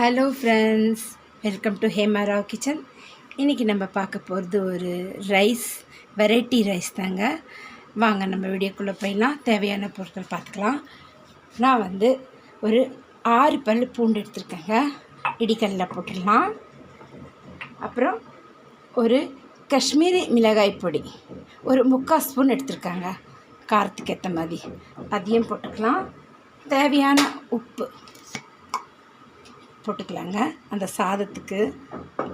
Hello friends welcome to Hemarao kitchen இன்றைக்கி நம்ம பார்க்க போகிறது ஒரு ரைஸ் வெரைட்டி ரைஸ் தாங்க. வாங்க நம்ம வீடியோக்குள்ளே போயிடலாம். தேவையான பொருட்கள் பார்த்துக்கலாம். நான் வந்து ஒரு ஆறு பல் பூண்டு எடுத்துருக்கேங்க. இடிக்கல்ல போட்டுடலாம். அப்புறம் ஒரு காஷ்மீரி மிளகாய் பொடி. ஒரு முக்கால் ஸ்பூன் எடுத்திருக்காங்க. காரத்துக்கு ஏற்ற மாதிரி. அதையும் போட்டுக்கலாம். தேவையான உப்பு. போட்டுக்கலாங்க. அந்த சாதத்துக்கு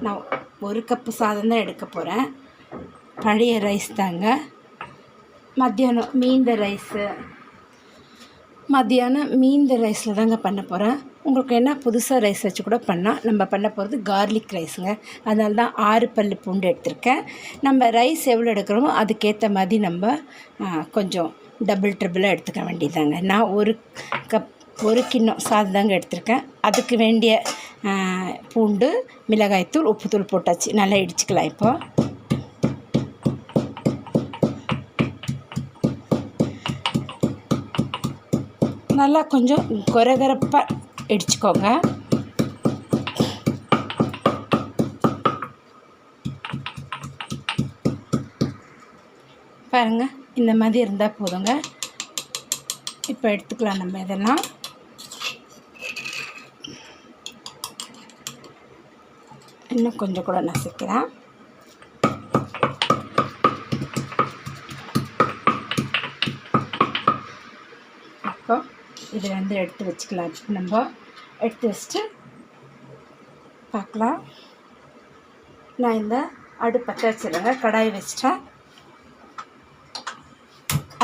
நான் ஒரு கப்பு சாதம் தான் எடுக்க போகிறேன் பழைய ரைஸ் தாங்க. மத்தியானம் மீந்த ரைஸு. மத்தியானம் மீந்த ரைஸில் தாங்க பண்ண போகிறேன் உங்களுக்கு என்ன புதுசாக ரைஸ் வச்சு கூட பண்ணால் நம்ம பண்ண போகிறது கார்லிக் ரைஸுங்க அதனால தான் ஆறு பல் பூண்டு எடுத்திருக்கேன். நம்ம ரைஸ் எவ்வளோ எடுக்கிறோமோ அதுக்கேற்ற மாதிரி நம்ம கொஞ்சம் டபுள் ட்ரிபிளாக எடுத்துக்க வேண்டியதாங்க நான் ஒரு கப் ஒரு கிண்ணம் சாதம் தாங்க எடுத்திருக்கேன். அதுக்கு வேண்டிய பூண்டு மிளகாய்த்தூள் உப்புத்தூள் போட்டாச்சு. நல்லா இடிச்சுக்கலாம் இப்போ. நல்லா கொஞ்சம் கொரகரப்பாக இடிச்சுக்கோங்க. பாருங்கள் இந்த மாதிரி இருந்தால் போதுங்க. இப்போ எடுத்துக்கலாம் நம்ம இதெல்லாம். இன்னும் கொஞ்சம் கூட நசுக்கிறேன். அப்போ இதை வந்து எடுத்து வச்சுக்கலாம். நம்ம எடுத்து வச்சுட்டு பார்க்கலாம். நான் இந்த அடுப்பத்தை வச்சிடுறேங்க கடாய் வச்சிட்டேன்.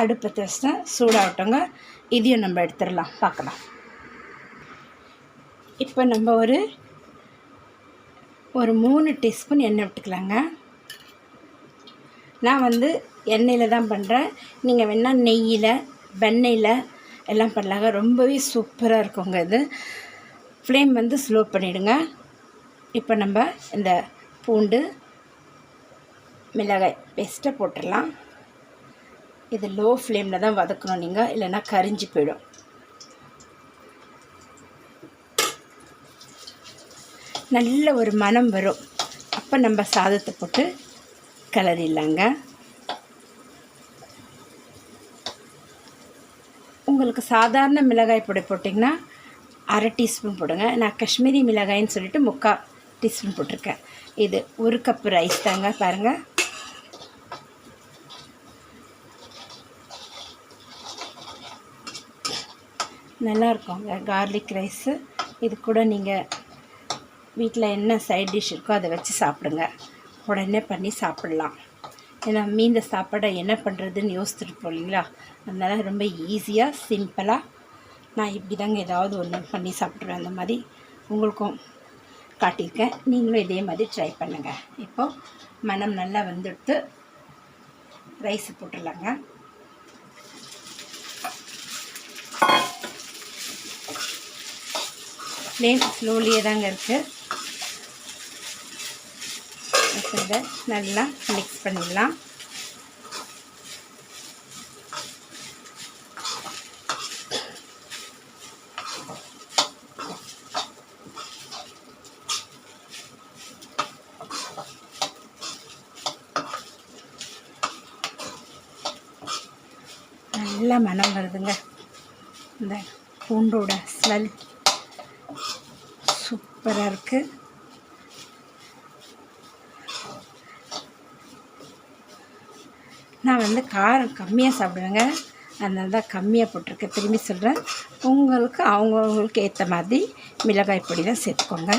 அடுப்பத்தை வச்சிட்டேன். சூடாகட்டோங்க. இதையும் நம்ம எடுத்துடலாம். பார்க்கலாம். இப்போ நம்ம ஒரு ஒரு மூணு டீஸ்பூன் எண்ணெய் விட்டுக்கலாங்க. நான் வந்து எண்ணெயில் தான் பண்ணுறேன் நீங்கள் வேணால் நெய்யில் வெண்ணெயில் எல்லாம் பண்ணலாங்க. ரொம்பவே சூப்பராக இருக்குங்க இது. ஃப்ளேம் வந்து ஸ்லோ பண்ணிவிடுங்க இப்போ நம்ம இந்த பூண்டு மிளகாய் பேஸ்ட்டை போட்டுடலாம். இது லோ ஃப்ளேமில் தான் வதக்கணும் நீங்கள் இல்லைன்னா கரிஞ்சு போயிடும். நல்ல ஒரு மனம் வரும். அப்போ நம்ம சாதத்தை போட்டு கிளறிடலாங்க உங்களுக்கு சாதாரண மிளகாய் பொடி போட்டிங்கன்னா அரை டீஸ்பூன் போடுங்க. நான் காஷ்மீரி மிளகாய்ன்னு சொல்லிட்டு முக்கால் டீஸ்பூன் போட்டிருக்கேன். இது ஒரு கப்பு ரைஸ் தாங்க பாருங்கள் நல்லாருக்குங்க கார்லிக் ரைஸு இது கூட நீங்கள் வீட்டில் என்ன சைட் டிஷ் இருக்கோ அதை வச்சு சாப்பிடுங்க. உடனே பண்ணி சாப்பிட்லாம். ஏன்னா மீந்த சாப்பாடை என்ன பண்ணுறதுன்னு யோசிச்சுட்டு போகிறீங்களா அதனால் ரொம்ப ஈஸியாக சிம்பிளாக நான் இப்படி தாங்க ஏதாவது ஒன்று பண்ணி சாப்பிட்ருவேன் அந்த மாதிரி உங்களுக்கும் காட்டியிருக்கேன். நீங்களும் இதே மாதிரி ட்ரை பண்ணுங்கள் இப்போது மனம் நல்லா வந்துடுத்து ரைஸ் போட்டுடலாங்க. ஃப்ளேம் ஸ்லோலியே தாங்க இருக்குது இப்போ இதை நல்லா மிக்ஸ் பண்ணிடலாம். நல்லா மனம் வருதுங்க. இந்த பூண்டோட ஸ்மெல் சூப்பராக இருக்குது நான் வந்து காரம் கம்மியாக சாப்பிடுவேங்க அதனால தான் கம்மியாக போட்டிருக்கேன். திரும்பி சொல்கிறேன் உங்களுக்கு அவங்கவுங்களுக்கு ஏற்ற மாதிரி மிளகாய் பொடி தான் சேர்த்துக்கோங்க.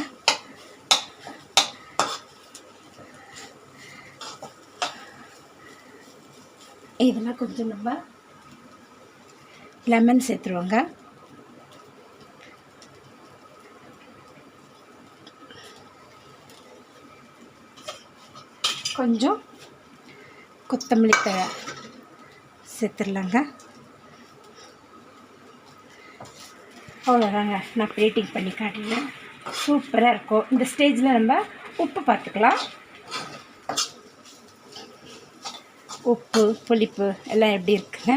இதெல்லாம் கொஞ்சம் நம்ம லெமன் சேர்த்துருவோங்க. கொஞ்சம் கொத்தமல்லி தழை சேர்த்துடலாங்க. அவ்வளோதாங்க நான் ப்ளேட்டிங் பண்ணி காட்டினேன் சூப்பராக இருக்கும். இந்த ஸ்டேஜில் நம்ம உப்பு பார்த்துக்கலாம். உப்பு புளிப்பு எல்லாம் எப்படி இருக்குங்க?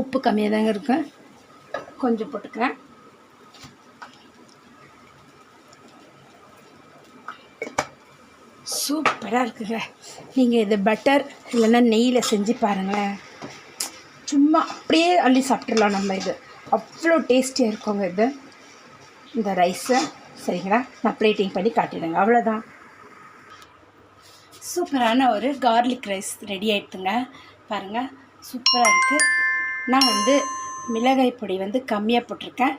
உப்பு கம்மியாக தாங்க இருக்கும். கொஞ்சம் போட்டுக்கிறேன். சூப்பராக இருக்குங்க. நீங்கள் இது பட்டர் இல்லைன்னா நெய்யில் செஞ்சு பாருங்களேன். சும்மா அப்படியே அள்ளி சாப்பிட்றலாம் நம்ம இது. அவ்வளோ டேஸ்டியாக இருக்குங்க இது. இந்த ரைஸை சரிங்களா? நான் பிளேட்டிங் பண்ணி காட்டிடுங்க. அவ்வளோதான் சூப்பரான ஒரு கார்லிக் ரைஸ் ரெடி ஆகிடுதுங்க பாருங்கள் சூப்பராக இருக்குது நான் வந்து மிளகாய் பொடி வந்து கம்மியாக போட்டிருக்கேன்.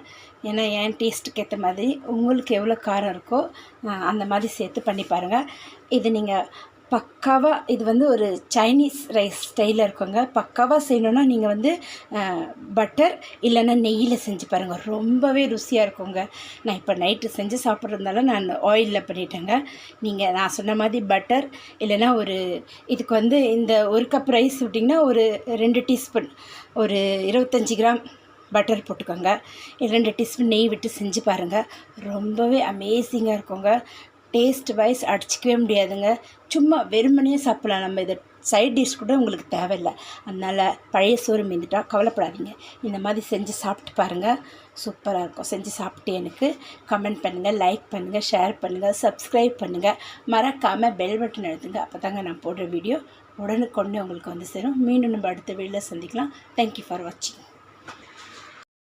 ஏன்னா என் டேஸ்ட்டுக்கு ஏற்ற மாதிரி உங்களுக்கு எவ்வளோ காரம் இருக்கோ அந்த மாதிரி சேர்த்து பண்ணி பாருங்கள் இது நீங்கள் பக்காவாக இது வந்து ஒரு சைனீஸ் ரைஸ் ஸ்டைலில் இருக்குங்க. பக்காவாக செய்யணுன்னா நீங்கள் வந்து பட்டர் இல்லைன்னா நெய்யில் செஞ்சு பாருங்கள் ரொம்பவே ருசியாக இருக்குங்க. நான் இப்போ நைட்டு செஞ்சு சாப்பிட்றதுனால நான் ஆயிலில் பண்ணிட்டேங்க. நீங்கள் நான் சொன்ன மாதிரி பட்டர் இல்லைன்னா ஒரு இதுக்கு வந்து இந்த ஒரு கப் ரைஸ் விட்டிங்கன்னா ஒரு ரெண்டு டீஸ்பூன் ஒரு இருபத்தஞ்சி கிராம் பட்டர் போட்டுக்கோங்க. ரெண்டு டீஸ்பூன் நெய் விட்டு செஞ்சு பாருங்கள் ரொம்பவே அமேசிங்காக இருக்குங்க. டேஸ்ட் வைஸ் அடிச்சிக்கவே முடியாதுங்க. சும்மா வெறுமனே சாப்பிட்லாம். நம்ம இதை சைட் டிஷ் கூட உங்களுக்கு தேவையில்லை. அதனால் பழைய சோறு மீந்துட்டால் கவலைப்படாதீங்க. இந்த மாதிரி செஞ்சு சாப்பிட்டு பாருங்கள் சூப்பராக இருக்கும். செஞ்சு சாப்பிட்டு எனக்கு கமெண்ட் பண்ணுங்கள் லைக் பண்ணுங்கள் ஷேர் பண்ணுங்கள் சப்ஸ்கிரைப் பண்ணுங்கள் மறக்காமல் பெல் பட்டன் எழுதுங்க அப்போ தாங்க நான் போடுற வீடியோ உடனுக்குடனே உங்களுக்கு வந்து சேரும். மீண்டும் நம்ம அடுத்த வீடியோவில் சந்திக்கலாம். தேங்க்யூ ஃபார் வாட்சிங்